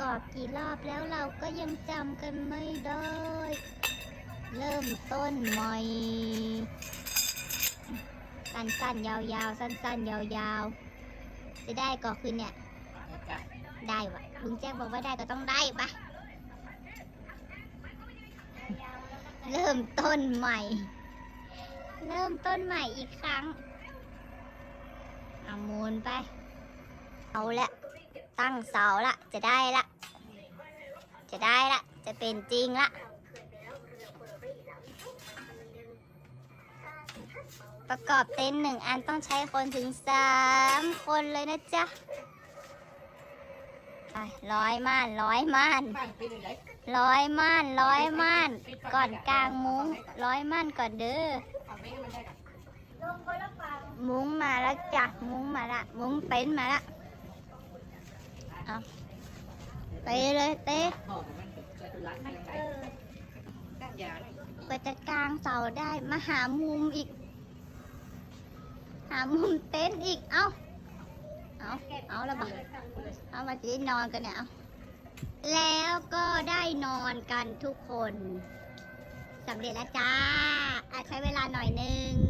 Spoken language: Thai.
กอบกี่รอบแล้วเราก็ยังจำกันไม่ได้ เริ่มต้นใหม่ สั้นๆยาวๆ สั้นๆยาวๆ จะได้ก็คือเนี่ย ได้วะลุงแจ้งบอกว่าได้ก็ต้องได้ปะเริ่มต้นใหม่ เริ่มต้นใหม่อีกครั้งเอาหมูนไป เอาละ ตั้งเสาละ จะได้ละ จะได้ละ จะเป็นจริงละ ประกอบเต็นท์หนึ่งอันต้องใช้คนถึงสามคนเลยนะจ๊ะไปร้อยม่านร้อยม่านร้อยม่านร้อยม่านก่อนกลางมุ้งร้อยม่านก่อนเด้อมุ้งมาแล้วจ้ะมุ้งมาละ มุ้งเต็นท์มาละเอา ไปเลยเต้กว่าจะกลางเสาได้มาหามุมอีก หามุมเต็นท์อีก เอาเอาเอาละบ่เอามาจะได้นอนกันเนี่ยเอาแล้วก็ได้นอนกันทุกคนสำเร็จแล้วจ้าอาจใช้เวลาหน่อยนึง